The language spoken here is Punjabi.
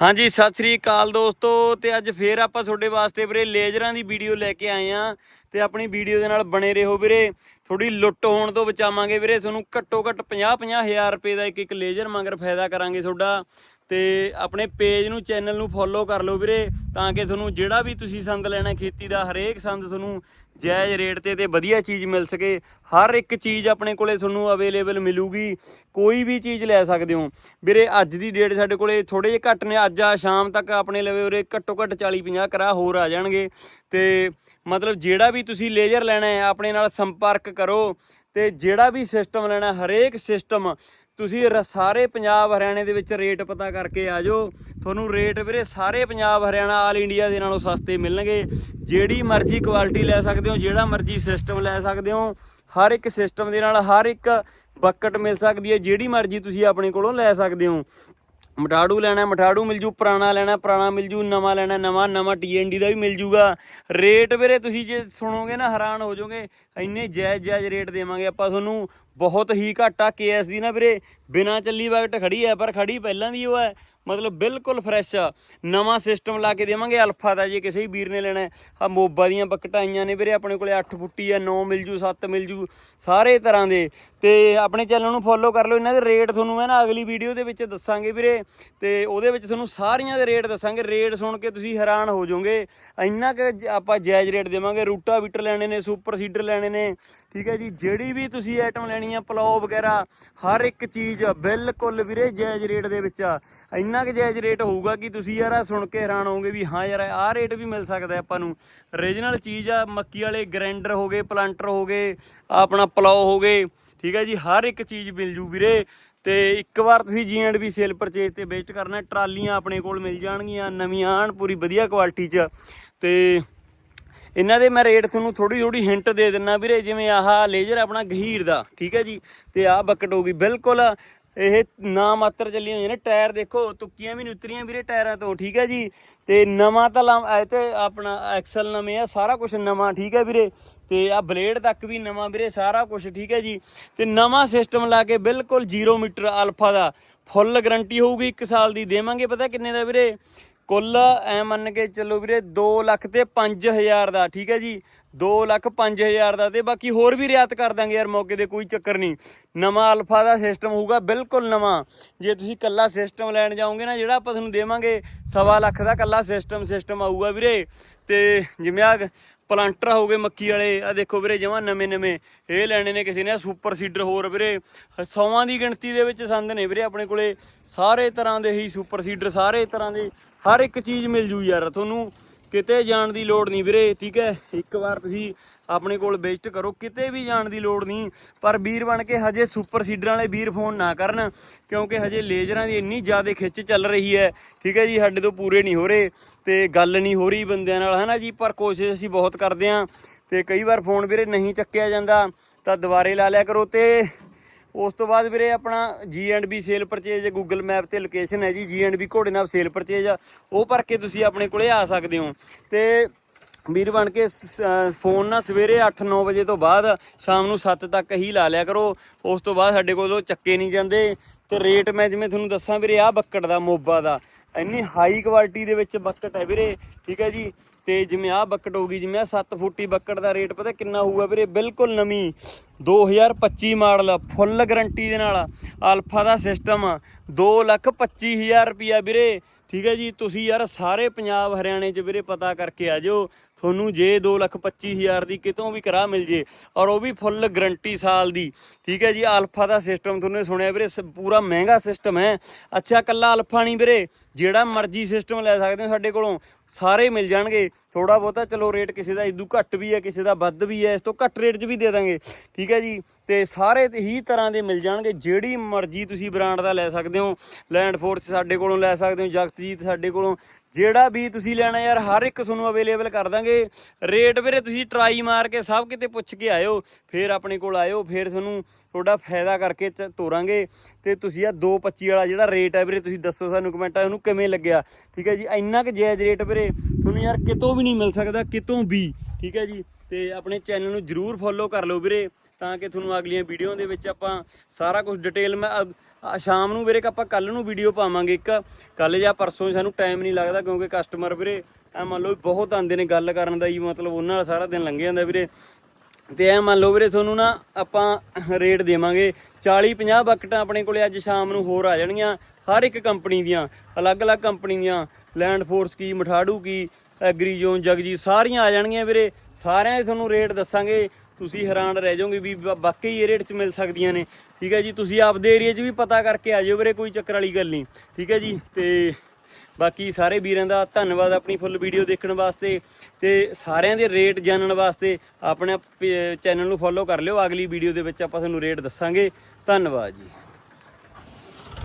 ਹਾਂਜੀ, ਸਤਿ ਸ੍ਰੀ ਅਕਾਲ ਦੋਸਤੋ, ਤੇ ਅੱਜ ਫੇਰ ਆਪਾਂ ਤੁਹਾਡੇ ਵਾਸਤੇ ਵੀਰੇ ਲੇਜ਼ਰਾਂ ਦੀ ਵੀਡੀਓ ਲੈ ਕੇ ਆਏ ਆ ਤੇ ਆਪਣੀ ਵੀਡੀਓ ਦੇ ਨਾਲ ਬਣੇ ਰਹੋ ਵੀਰੇ। ਥੋੜੀ ਲੁੱਟ ਹੋਣ ਤੋਂ ਬਚਾਵਾਂਗੇ ਵੀਰੇ, ਤੁਹਾਨੂੰ ਘੱਟੋ ਘੱਟ 50 ਹਜ਼ਾਰ ਰੁਪਏ ਦਾ ਇੱਕ ਇੱਕ ਲੇਜ਼ਰ ਮੰਗਰ ਫਾਇਦਾ ਕਰਾਂਗੇ ਤੁਹਾਡਾ। ਤੇ ਆਪਣੇ ਪੇਜ ਨੂੰ, ਚੈਨਲ ਨੂੰ ਫੋਲੋ ਕਰ ਲਓ ਵੀਰੇ, ਤਾਂ ਕਿ ਤੁਹਾਨੂੰ ਜਿਹੜਾ ਵੀ ਤੁਸੀਂ ਸੰਦ ਲੈਣਾ ਖੇਤੀ ਦਾ, ਹਰੇਕ ਸੰਦ ਤੁਹਾਨੂੰ ਜਾਇਜ਼ ਰੇਟ ਤੇ ਤੇ ਵਧੀਆ ਚੀਜ਼ ਮਿਲ ਸਕੇ। ਹਰ ਇੱਕ ਚੀਜ਼ ਆਪਣੇ ਕੋਲੇ ਤੁਹਾਨੂੰ ਅਵੇਲੇਬਲ ਮਿਲੂਗੀ। ਕੋਈ ਵੀ ਚੀਜ਼ ਲੈ ਸਕਦੇ ਹੋ। ਵੀਰੇ, ਅੱਜ ਦੀ ਡੇਟ ਸਾਡੇ ਕੋਲੇ ਥੋੜੇ ਜਿਹੇ ਘੱਟ ਨੇ। ਅੱਜ ਆ, ਸ਼ਾਮ ਤੱਕ ਆਪਣੇ ਲਵੇ ਉਰੇ ਘੱਟੋ ਘੱਟ 40 50 ਕਰਾ ਹੋਰ ਆ ਜਾਣਗੇ। ਤੇ ਮਤਲਬ ਜਿਹੜਾ ਵੀ ਤੁਸੀਂ ਲੇਜ਼ਰ ਲੈਣਾ ਹੈ, ਆਪਣੇ ਨਾਲ ਸੰਪਰਕ ਕਰੋ। ਤੇ ਜਿਹੜਾ ਵੀ ਸਿਸਟਮ ਲੈਣਾ, ਹਰੇਕ ਸਿਸਟਮ ਤੁਸੀਂ ਰ- ਸਾਰੇ ਪੰਜਾਬ ਹਰਿਆਣੇ ਦੇ ਵਿੱਚ ਰੇਟ ਪਤਾ ਕਰਕੇ ਆ ਜਾਓ। ਤੁਹਾਨੂੰ ਰੇਟ ਵੀਰੇ ਸਾਰੇ ਪੰਜਾਬ ਹਰਿਆਣਾ, ਆਲ ਇੰਡੀਆ ਦੇ ਨਾਲੋਂ ਸਸਤੇ ਮਿਲਣਗੇ। ਜਿਹੜੀ ਮਰਜ਼ੀ ਕੁਆਲਿਟੀ ਲੈ ਸਕਦੇ ਹੋ, ਜਿਹੜਾ ਮਰਜ਼ੀ ਸਿਸਟਮ ਲੈ ਸਕਦੇ ਹੋ, ਹਰ ਇੱਕ ਸਿਸਟਮ ਦੇ ਨਾਲ ਹਰ ਇੱਕ ਬੱਕਟ ਮਿਲ ਸਕਦੀ ਹੈ। ਜਿਹੜੀ ਮਰਜ਼ੀ ਤੁਸੀਂ ਆਪਣੇ ਕੋਲੋਂ ਲੈ ਸਕਦੇ ਹੋ। ਮਠਾੜੂ ਲੈਣਾ, ਮਠਾੜੂ ਮਿਲ ਜੂ, ਪੁਰਾਣਾ ਲੈਣਾ, ਪੁਰਾਣਾ ਮਿਲ ਜੂ, ਨਵਾਂ ਲੈਣਾ, ਨਵਾਂ ਨਵਾਂ ਟੀਐਨਡੀ ਦਾ ਵੀ ਮਿਲ ਜੂਗਾ। ਰੇਟ ਵੀਰੇ ਤੁਸੀਂ ਜੇ ਸੁਣੋਗੇ ਨਾ, ਹੈਰਾਨ ਹੋ ਜਾਓਗੇ, ਇੰਨੇ ਜਾਇਜ਼ ਜਾਇਜ਼ ਰੇਟ ਦੇਵਾਂਗੇ ਆਪਾਂ ਤੁਹਾਨੂੰ। ਬਹੁਤ ਹੀ ਘੱਟ ਆ ਕੇਐਸ ਦੀ ਨਾ ਵੀਰੇ, ਬਿਨਾ ਚੱਲੀ ਵਕਤ ਖੜੀ ਹੈ, ਪਰ ਖੜੀ ਪਹਿਲਾਂ ਦੀ ਉਹ ਹੈ। ਮਤਲਬ ਬਿਲਕੁਲ ਫਰੈਸ਼ ਆ। ਨਵਾਂ ਸਿਸਟਮ ਲਾ ਕੇ ਦੇਵਾਂਗੇ। ਅਲਫਾ ਦਾ ਜੇ ਕਿਸੇ ਵੀਰ ਨੇ ਲੈਣਾ ਆ ਮੋਬਾ ਦੀਆਂ ਬਕਟਾਂ ਆਈਆਂ ਨੇ ਵੀਰੇ, ਆਪਣੇ ਕੋਲੇ 8 ਫੁੱਟੀ ਆ 9 ਮਿਲ ਜੂ 7 ਮਿਲ ਜੂ, ਸਾਰੇ ਤਰ੍ਹਾਂ ਦੇ। ਤੇ ਆਪਣੇ ਚੈਨਲ ਨੂੰ ਫੋਲੋ ਕਰ ਲਓ। ਇਹਨਾਂ ਦੇ ਰੇਟ ਤੁਹਾਨੂੰ ਮੈਂ ਨਾ ਅਗਲੀ ਵੀਡੀਓ ਦੇ ਵਿੱਚ ਦੱਸਾਂਗੇ ਵੀਰੇ। ਤੇ ਉਹਦੇ ਵਿੱਚ ਤੁਹਾਨੂੰ ਸਾਰੀਆਂ ਦੇ ਰੇਟ ਦੱਸਾਂਗੇ। ਰੇਟ ਸੁਣ ਕੇ ਤੁਸੀਂ ਹੈਰਾਨ ਹੋ ਜਾਓਗੇ। ਇੰਨਾ ਕਿ ਜ- ਆਪਾਂ ਜਾਇਜ਼ ਰੇਟ ਦੇਵਾਂਗੇ। ਰੂਟਾ ਵੀਟਰ ਲੈਣੇ ਨੇ ਸੁਪਰ ਸੀਡਰ ਲੈਣੇ ਨੇ। ਠੀਕ ਹੈ ਜੀ? ਜਿਹੜੀ ਵੀ ਤੁਸੀਂ ਆਈਟਮ ਲੈਣੀ ਆ, ਪਲਾਓ ਵਗੈਰਾ, ਹਰ ਇੱਕ ਚੀਜ਼ ਬਿਲਕੁਲ ਵੀਰੇ ਜਾਇਜ਼ ਰੇਟ ਦੇ ਵਿੱਚ ਆ। ਇੰਨਾ ਕੁ ਜਾਇਜ਼ ਰੇਟ ਹੋਊਗਾ ਕਿ ਤੁਸੀਂ ਯਾਰ ਆਹ ਸੁਣ ਕੇ ਹੈਰਾਨ ਹੋਵੋਗੇ ਵੀ ਹਾਂ ਯਾਰ, ਆਹ ਰੇਟ ਵੀ ਮਿਲ ਸਕਦਾ ਆਪਾਂ ਨੂੰ। ਰੀਜਨਲ ਚੀਜ਼ ਆ, ਮੱਕੀ ਵਾਲੇ ਗ੍ਰਾਈਂਡਰ ਹੋ ਗਏ ਪਲਾਂਟਰ ਹੋ ਗਏ, ਆਪਣਾ ਪਲਾਓ ਹੋ ਗਏ, ਠੀਕ ਹੈ ਜੀ, ਹਰ ਇੱਕ ਚੀਜ਼ ਮਿਲ ਜੂ ਵੀਰੇ। ਤੇ ਇੱਕ ਵਾਰ ਤੁਸੀਂ G and B sale purchase ਤੇ ਵੇਸਟ ਕਰਨਾ, ਟਰਾਲੀਆਂ ਆਪਣੇ ਕੋਲ ਮਿਲ ਜਾਣਗੀਆਂ, ਨਵੀਆਂ ਆਣ ਪੂਰੀ ਵਧੀਆ ਕੁਆਲਿਟੀ 'ਚ। ਤੇ ਇਹਨਾਂ ਦੇ ਮੈਂ ਰੇਟ ਤੁਹਾਨੂੰ ਥੋੜੀ ਥੋੜੀ ਹਿੰਟ ਦੇ ਦਿੰਨਾ ਵੀਰੇ, ਜਿਵੇਂ ਆਹ ਲੇਜ਼ਰ ਆਪਣਾ ਗਹੀਰ ਦਾ, ਠੀਕ ਹੈ ਜੀ, ਤੇ ਆਹ ਬੱਕਟ ਹੋ ਗਈ, ਬਿਲਕੁਲ ਇਹ ਨਾ ਮਾਤਰ ਚੱਲੀਆਂ ਹੋਈਆਂ ਨੇ। ਟਾਇਰ ਦੇਖੋ, ਤੁੱਕੀਆਂ ਵੀ ਨਹੀਂ ਉਤਰੀਆਂ ਵੀਰੇ ਟਾਇਰਾਂ ਤੋਂ, ਠੀਕ ਹੈ ਜੀ? ਤੇ ਨਵਾਂ ਤਾਂ ਲਾ- ਇਹ ਤੇ ਆਪਣਾ ਐਕਸਲ ਨਵੇਂ ਆ, ਸਾਰਾ ਕੁਝ ਨਵਾਂ, ਠੀਕ ਹੈ ਵੀਰੇ? ਤੇ ਆ ਬਲੇਡ ਤੱਕ ਵੀ ਨਵਾਂ ਵੀਰੇ, ਸਾਰਾ ਕੁਝ ਠੀਕ ਹੈ ਜੀ? ਤੇ ਨਵਾਂ ਸਿਸਟਮ ਲਾ ਕੇ ਬਿਲਕੁਲ 0 ਮੀਟਰ ਅਲਫਾ ਦਾ। ਫੁੱਲ ਗਰੰਟੀ ਹੋਊਗੀ 1 ਸਾਲ ਦੀ, ਦੇਵਾਂਗੇ, ਪਤਾ ਕਿੰਨੇ ਦਾ ਵੀਰੇ? ਕੁੱਲ ਐ ਮੰਨ ਕੇ ਚੱਲੋ ਵੀਰੇ 2 ਲੱਖ ਤੇ 5000 ਦਾ, ਠੀਕ ਹੈ ਜੀ? 2 ਲੱਖ 5000 ਦਾ ਤੇ ਬਾਕੀ ਹੋਰ ਵੀ ਰਿਆਤ ਕਰ ਦਾਂਗੇ ਯਾਰ ਮੌਕੇ ਤੇ, ਕੋਈ ਚੱਕਰ ਨਹੀਂ। ਨਵਾਂ ਅਲਫਾ ਦਾ ਸਿਸਟਮ ਹੋਊਗਾ, ਬਿਲਕੁਲ ਨਵਾਂ। ਜੇ ਤੁਸੀਂ ਕੱਲਾ ਸਿਸਟਮ ਲੈਣ ਜਾਓਗੇ ਨਾ, ਜਿਹੜਾ ਆਪਾਂ ਤੁਹਾਨੂੰ ਦੇਵਾਂਗੇ, ਸਵਾ ਲੱਖ ਦਾ ਕੱਲਾ ਸਿਸਟਮ ਸਿਸਟਮ ਆਊਗਾ ਵੀਰੇ। ਤੇ ਜਿਵੇਂ ਆ ਪਲਾਂਟਰ ਹੋ ਗਏ ਮੱਕੀ ਵਾਲੇ ਆ ਦੇਖੋ ਵੀਰੇ, ਜਮਾਂ ਨਵੇਂ ਨਵੇਂ। ਇਹ ਲੈਣੇ ਨੇ ਕਿਸੇ ਨੇ, ਆਹ ਸੁਪਰ ਸੀਡਰ ਹੋਰ ਵੀਰੇ। ਸੌਵਾਂ ਦੀ ਗਿਣਤੀ ਦੇ ਵਿੱਚ ਸੰਦ ਨੇ ਵੀਰੇ ਆਪਣੇ ਕੋਲੇ। ਸਾਰੇ ਤਰ੍ਹਾਂ ਦੇ ਹੀ ਸੁਪਰ ਸੀਡਰ ਸਾਰੇ ਤਰ੍ਹਾਂ ਦੇ। ਹਰ ਇੱਕ ਚੀਜ਼ ਮਿਲ ਜੂ ਯਾਰ, ਤੁਹਾਨੂੰ ਕਿਤੇ ਜਾਣ ਦੀ ਲੋੜ ਨਹੀਂ ਵੀਰੇ, ਠੀਕ ਹੈ? ਇੱਕ ਵਾਰ ਤੁਸੀਂ ਆਪਣੇ ਕੋਲ ਵਿਜ਼ਿਟ ਕਰੋ, ਕਿਤੇ ਵੀ ਜਾਣ ਦੀ ਲੋੜ ਨਹੀਂ, ਪਰ ਵੀਰ ਬਣ ਕੇ ਹਜੇ ਸੁਪਰ ਸੀਡਰਾਂ ਵਾਲੇ ਵੀਰ ਫੋਨ ਨਾ ਕਰਨ, ਕਿਉਂਕਿ ਹਜੇ ਲੇਜ਼ਰਾਂ ਦੀ ਇੰਨੀ ਜ਼ਿਆਦਾ ਖਿੱਚ ਚੱਲ ਰਹੀ ਹੈ, ਠੀਕ ਹੈ ਜੀ, ਸਾਡੇ ਤੋਂ ਪੂਰੇ ਨਹੀਂ ਹੋ ਰਹੇ, ਤੇ ਗੱਲ ਨਹੀਂ ਹੋ ਰਹੀ ਬੰਦਿਆਂ ਨਾਲ, ਹਨਾ ਜੀ? ਪਰ ਕੋਸ਼ਿਸ਼ ਅਸੀਂ ਬਹੁਤ ਕਰਦੇ ਆਂ ਤੇ ਕਈ ਵਾਰ ਫੋਨ ਵੀਰੇ ਨਹੀਂ ਚੱਕਿਆ ਜਾਂਦਾ, ਤਾਂ ਦੁਬਾਰੇ ਲਾ ਲਿਆ ਕਰੋ, ਤੇ ਉਸ ਤੋਂ ਬਾਅਦ ਵੀਰੇ ਆਪਣਾ G and B sale purchase Google map ਤੇ ਲੋਕੇਸ਼ਨ ਹੈ ਜੀ ਜੀ ਐਂਡ ਬੀ ਘੋੜੇ ਨਾਲ ਸੇਲ ਪਰਚੇਜ ਆ। ਉਹ ਭਰ ਕੇ ਤੁਸੀਂ ਆਪਣੇ ਕੋਲੇ ਆ ਸਕਦੇ ਹੋ। ਤੇ ਵੀਰ ਬਣ ਕੇ ਸ- ਫੋਨ ਨਾ ਸਵੇਰੇ 8-9 ਵਜੇ ਤੋਂ ਬਾਅਦ ਸ਼ਾਮ ਨੂੰ 7 ਤੱਕ ਹੀ ਲਾ ਲਿਆ ਕਰੋ। ਉਸ ਤੋਂ ਬਾਅਦ ਸਾਡੇ ਕੋਲੋਂ ਚੱਕੇ ਨਹੀਂ ਜਾਂਦੇ। ਤੇ ਰੇਟ ਮੈਂ ਜਿਵੇਂ ਤੁਹਾਨੂੰ ਦੱਸਾਂ ਵੀਰੇ, ਆਹ ਬੱਕਟ ਦਾ, ਮੋਬਾ ਦਾ। ਇੰਨੀ ਹਾਈ ਕੁਆਲਿਟੀ ਦੇ ਵਿੱਚ ਬੱਕਟ ਹੈ ਵੀਰੇ, ਠੀਕ ਹੈ ਜੀ? ਤੇ ਜਿਵੇਂ ਆਹ ਬੱਕਟ ਹੋਊਗੀ ਜਿਵੇਂ ਆਹ 7 ਫੁੱਟੀ ਬੱਕਟ ਦਾ ਰੇਟ ਪਤਾ ਕਿੰਨਾ ਹੋਊਗਾ ਵੀਰੇ? ਬਿਲਕੁਲ ਨਵੀਂ 2025 ਮਾਡਲ ਫੁੱਲ ਗਾਰੰਟੀ ਦੇ ਨਾਲ ਅਲਫਾ ਦਾ ਸਿਸਟਮ 225000 ਰੁਪਿਆ ਵੀਰੇ। ਠੀਕ ਹੈ ਜੀ, ਤੁਸੀਂ ਯਾਰ ਸਾਰੇ ਪੰਜਾਬ, ਹਰਿਆਣੇ 'ਚ ਵੀਰੇ ਪਤਾ ਕਰਕੇ ਆ ਜਾਓ। ਤੁਹਾਨੂੰ ਜੇ 225000 ਦੀ ਕਿਤੋਂ ਵੀ ਕਰਾ ਮਿਲ ਜੇ, ਔਰ ਉਹ ਵੀ ਫੁੱਲ ਗਰੰਟੀ ਸਾਲ ਦੀ। ਠੀਕ ਹੈ ਜੀ ਅਲਫਾ ਦਾ ਸਿਸਟਮ ਤੁਹਾਨੂੰ ਸੁਣਿਆ ਵੀਰੇ, ਸ- ਪੂਰਾ ਮਹਿੰਗਾ ਸਿਸਟਮ ਹੈ। ਅੱਛਾ ਕੱਲਾ ਅਲਫਾ ਨਹੀਂ ਵੀਰੇ, ਜਿਹੜਾ ਮਰਜ਼ੀ ਸਿਸਟਮ ਲੈ ਸਕਦੇ ਹੋ ਸਾਡੇ ਕੋਲੋਂ, ਸਾਰੇ ਮਿਲ ਜਾਣਗੇ। ਥੋੜਾ ਬਹੁਤਾ ਚਲੋ ਰੇਟ ਕਿਸੇ ਦਾ ਇਦੂ ਘੱਟ ਵੀ ਹੈ, ਕਿਸੇ ਦਾ ਵੱਧ ਵੀ ਹੈ, ਇਸ ਤੋਂ ਘੱਟ ਰੇਟ 'ਚ ਵੀ ਦੇ ਦਾਂਗੇ। ਠੀਕ ਹੈ ਜੀ, ਤੇ ਸਾਰੇ ਹੀ ਤਰ੍ਹਾਂ ਦੇ ਮਿਲ ਜਾਣਗੇ, ਜਿਹੜੀ ਮਰਜ਼ੀ ਤੁਸੀਂ ਬ੍ਰਾਂਡ ਦਾ ਲੈ ਸਕਦੇ ਹੋ ਲੈਂਡ ਫੋਰਸ ਸਾਡੇ ਕੋਲੋਂ ਲੈ ਸਕਦੇ ਹੋ ਜਗਤਜੀਤ ਸਾਡੇ ਕੋਲੋਂ ਜਿਹੜਾ ਵੀ ਤੁਸੀਂ ਲੈਣਾ ਯਾਰ, ਹਰ ਇੱਕ ਤੁਹਾਨੂੰ ਅਵੇਲੇਬਲ ਕਰ ਦਾਂਗੇ। ਰੇਟ ਵੀਰੇ, ਤੁਸੀਂ ਟਰਾਈ ਮਾਰ ਕੇ ਸਭ ਕਿਤੇ ਪੁੱਛ ਕੇ ਆਇਓ, ਫਿਰ ਆਪਣੇ ਕੋਲ ਆਇਓ, ਫਿਰ ਤੁਹਾਨੂੰ ਤੁਹਾਡਾ ਫਾਇਦਾ ਕਰਕੇ ਚ- ਤੋਰਾਂਗੇ। ਤੇ ਤੁਸੀਂ ਆ 225 ਵਾਲਾ ਜਿਹੜਾ ਰੇਟ ਹੈ ਵੀਰੇ, ਤੁਸੀਂ ਦੱਸੋ ਸਾਨੂੰ ਕਮੈਂਟਾਂ ਉਹਨੂੰ ਕਿਵੇਂ ਲੱਗਿਆ? ਠੀਕ ਹੈ ਜੀ, ਇੰਨਾ ਕੁ ਜਾਇਜ਼ ਰੇਟ ਵੀਰੇ, ਤੁਹਾਨੂੰ ਯਾਰ ਕਿਤੋਂ ਵੀ ਨਹੀਂ ਮਿਲ ਸਕਦਾ, ਕਿਤੋਂ ਵੀ। ਠੀਕ ਹੈ ਜੀ, ਤੇ ਆਪਣੇ ਚੈਨਲ ਨੂੰ ਜਰੂਰ ਫੋਲੋ ਕਰ ਲਓ ਵੀਰੇ, ਤਾਂ ਕਿ ਤੁਹਾਨੂੰ ਅਗਲੀਆਂ ਵੀਡੀਓ ਦੇ ਵਿੱਚ ਆਪਾਂ ਸਾਰਾ ਕੁਝ ਡਿਟੇਲ ਮੈਂ ਆ ਸ਼ਾਮ ਨੂੰ ਵੀਰੇ ਆਪਾਂ ਕੱਲ ਨੂੰ ਵੀਡੀਓ ਪਾਵਾਂਗੇ ਇੱਕ। ਕੱਲ ਜਾਂ ਪਰਸੋਂ ਸਾਨੂੰ ਟਾਈਮ ਨਹੀਂ ਲੱਗਦਾ ਕਿਉਂਕਿ ਕਸਟਮਰ ਵੀਰੇ ਆ ਮੰਨ ਲਓ ਵੀ ਬਹੁਤ ਆਉਂਦੇ ਨੇ ਗੱਲ ਕਰਨ ਦਾ ਹੀ ਮਤਲਬ ਉਹਨਾਂ ਨਾਲ ਸਾਰਾ ਦਿਨ ਲੰਘ ਜਾਂਦਾ ਵੀਰੇ। ਤੇ ਐ ਮੰਨ ਲਓ ਵੀਰੇ ਤੁਹਾਨੂੰ ਨਾ ਆਪਾਂ ਰੇਟ ਦੇਵਾਂਗੇ। 40 50 ਬਕਟਾਂ ਆਪਣੇ ਕੋਲੇ ਅੱਜ ਸ਼ਾਮ ਨੂੰ ਹੋਰ ਆ ਜਾਣਗੀਆਂ, ਹਰ ਇੱਕ ਕੰਪਨੀ ਦੀਆਂ, ਅਲੱਗ-ਅਲੱਗ ਕੰਪਨੀ ਦੀਆਂ ਲੈਂਡ ਫੋਰਸ ਕੀ ਮਠਾੜੂ ਕੀ ਐਗਰੀ ਜ਼ੋਨ ਜਗਜੀ ਸਾਰੀਆਂ ਆ ਜਾਣਗੀਆਂ ਵੀਰੇ। ਸਾਰਿਆਂ ਦੇ ਤੁਹਾਨੂੰ ਰੇਟ ਦੱਸਾਂਗੇ। ਤੁਸੀਂ ਹੈਰਾਨ ਰਹਿ ਜਾਓਗੇ ਵੀ ਵਾ- ਵਾਕਈ ਇਹ ਰੇਟ 'ਚ ਮਿਲ ਸਕਦੀਆਂ ਨੇ। ਠੀਕ ਹੈ ਜੀ, ਤੁਸੀਂ ਆਪਦੇ ਏਰੀਆ 'ਚ ਵੀ ਪਤਾ ਕਰਕੇ ਆ ਜਿਓ ਵੀਰੇ, ਕੋਈ ਚੱਕਰ ਵਾਲੀ ਗੱਲ ਨਹੀਂ। ਠੀਕ ਹੈ ਜੀ, ਤੇ ਬਾਕੀ ਸਾਰੇ ਵੀਰਾਂ ਦਾ ਧੰਨਵਾਦ ਆਪਣੀ ਫੁੱਲ ਵੀਡੀਓ ਦੇਖਣ ਵਾਸਤੇ ਤੇ ਸਾਰਿਆਂ ਦੇ ਰੇਟ ਜਾਣਨ ਵਾਸਤੇ ਆਪਣੇ ਚੈਨਲ ਨੂੰ ਫੋਲੋ ਕਰ ਲਿਓ। ਅਗਲੀ ਵੀਡੀਓ ਦੇ ਵਿੱਚ ਆਪਾਂ ਤੁਹਾਨੂੰ ਰੇਟ ਦੱਸਾਂਗੇ। ਧੰਨਵਾਦ ਜੀ।